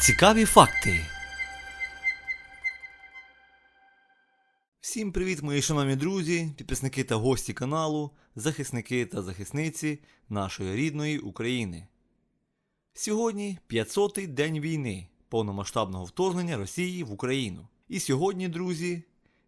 Цікаві факти. Всім привіт, мої шановні друзі, підписники та гості каналу, захисники та захисниці нашої рідної України. Сьогодні 500-й день війни, повномасштабного вторгнення Росії в Україну. І сьогодні, друзі,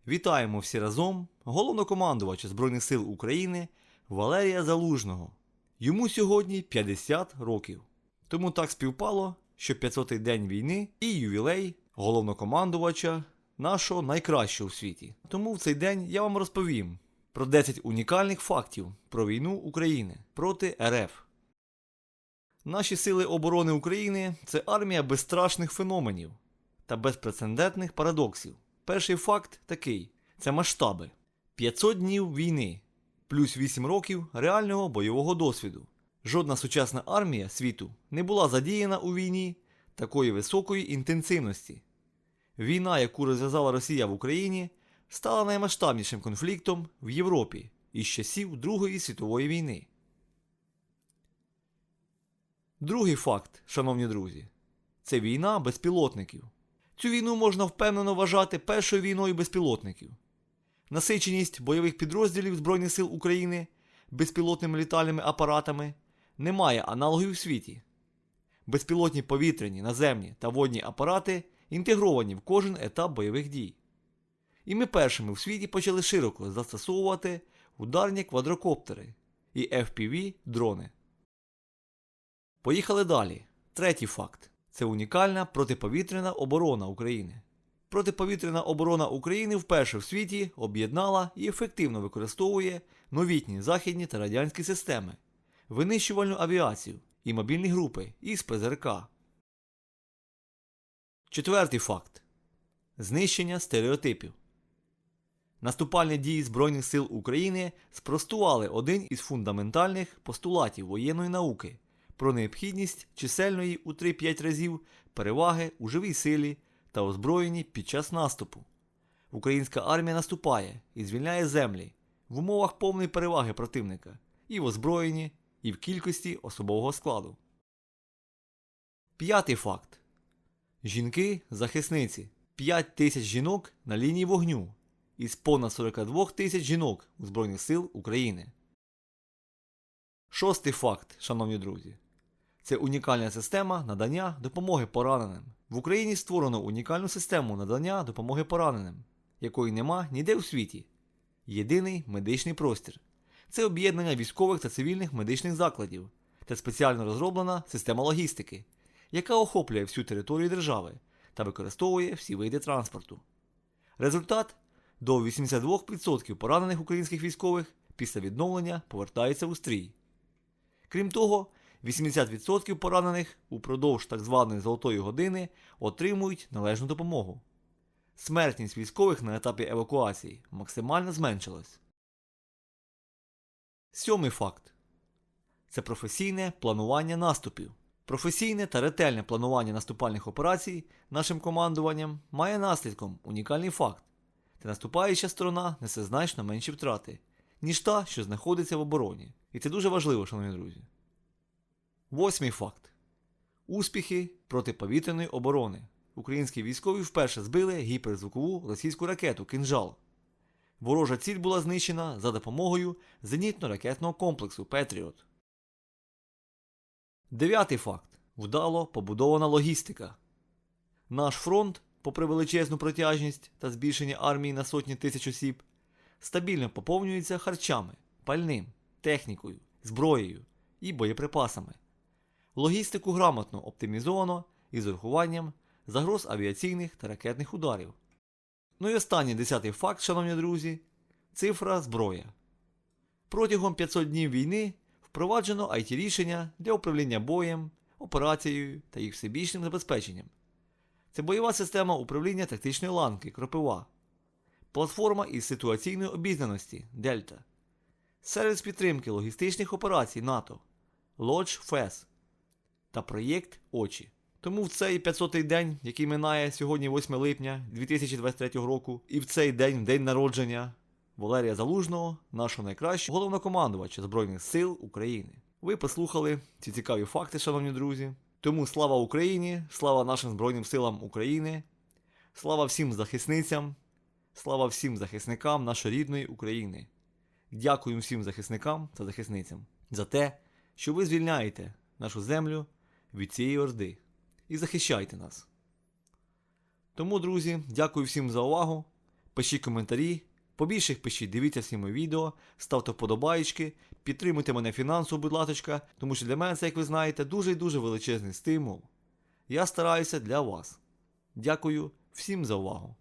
вітаємо всі разом головнокомандувача Збройних сил України Валерія Залужного. Йому сьогодні 50 років. Тому так співпало, що 500-й день війни і ювілей головнокомандувача нашого найкращого в світі. Тому в цей день я вам розповім про 10 унікальних фактів про війну України проти РФ. Наші сили оборони України це армія безстрашних феноменів та безпрецедентних парадоксів. Перший факт такий: це масштаби. 500 днів війни, плюс 8 років реального бойового досвіду. Жодна сучасна армія світу не була задіяна у війні такої високої інтенсивності. Війна, яку розв'язала Росія в Україні, стала наймасштабнішим конфліктом в Європі із часів Другої світової війни. Другий факт, шановні друзі, це війна безпілотників. Цю війну можна впевнено вважати першою війною безпілотників. Насиченість бойових підрозділів Збройних сил України безпілотними літальними апаратами не має аналогів у світі. Безпілотні повітряні, наземні та водні апарати інтегровані в кожен етап бойових дій. І ми першими в світі почали широко застосовувати ударні квадрокоптери і FPV дрони. Поїхали далі. Третій факт це унікальна протиповітряна оборона України. Протиповітряна оборона України вперше в світі об'єднала і ефективно використовує новітні західні та радянські системи, винищувальну авіацію і мобільні групи із ПЗРК. Четвертий факт знищення стереотипів. Наступальні дії Збройних сил України спростували один із фундаментальних постулатів воєнної науки про необхідність чисельної у 3-5 разів переваги у живій силі та озброєнні під час наступу. Українська армія наступає і звільняє землі в умовах повної переваги противника і в озброєнні, і в кількості особового складу. П'ятий факт. Жінки-захисниці. 5 тисяч жінок на лінії вогню із понад 42 тисяч жінок у Збройних сил України. Шостий факт, шановні друзі. Це унікальна система надання допомоги пораненим. В Україні створено унікальну систему надання допомоги пораненим, якої нема ніде у світі. Єдиний медичний простір. Це об'єднання військових та цивільних медичних закладів та спеціально розроблена система логістики, яка охоплює всю територію держави та використовує всі види транспорту. Результат до 82% поранених українських військових після відновлення повертаються у стрій. Крім того, 80% поранених упродовж так званої золотої години отримують належну допомогу. Смертність військових на етапі евакуації максимально зменшилась. Сьомий факт це професійне планування наступів. Професійне та ретельне планування наступальних операцій нашим командуванням має наслідком унікальний факт, де наступаюча сторона несе значно менші втрати, ніж та, що знаходиться в обороні. І це дуже важливо, шановні друзі. Восьмий факт. Успіхи протиповітряної оборони. Українські військові вперше збили гіперзвукову російську ракету Кинжал. Ворожа ціль була знищена за допомогою зенітно-ракетного комплексу Петріот. Дев'ятий факт. Вдало побудована логістика. Наш фронт, попри величезну протяжність та збільшення армії на сотні тисяч осіб, стабільно поповнюється харчами, пальним, технікою, зброєю і боєприпасами. Логістику грамотно оптимізовано із урахуванням загроз авіаційних та ракетних ударів. Ну і останній десятий факт, шановні друзі, цифра зброя. Протягом 500 днів війни впроваджено it рішення для управління боєм, операцією та їх всебічним забезпеченням. Це бойова система управління тактичної ланки Кропива, платформа із ситуаційної обізнаності Дельта, сервіс підтримки логістичних операцій НАТО Lodge FES та проєкт Очі. Тому в цей 500-й день, який минає сьогодні 8 липня 2023 року, і в цей день, день народження Валерія Залужного, нашого найкращого головнокомандувача Збройних сил України. Ви послухали ці цікаві факти, шановні друзі. Тому слава Україні, слава нашим Збройним силам України, слава всім захисницям, слава всім захисникам нашої рідної України. Дякую всім захисникам та захисницям за те, що ви звільняєте нашу землю від цієї орди і захищайте нас. Тому, друзі, дякую всім за увагу. Пишіть коментарі, побільше їх пишіть, дивіться всі мої відео, ставте вподобайки, підтримуйте мене фінансово, будь ласка, тому що для мене це, як ви знаєте, дуже і дуже величезний стимул. Я стараюся для вас. Дякую всім за увагу.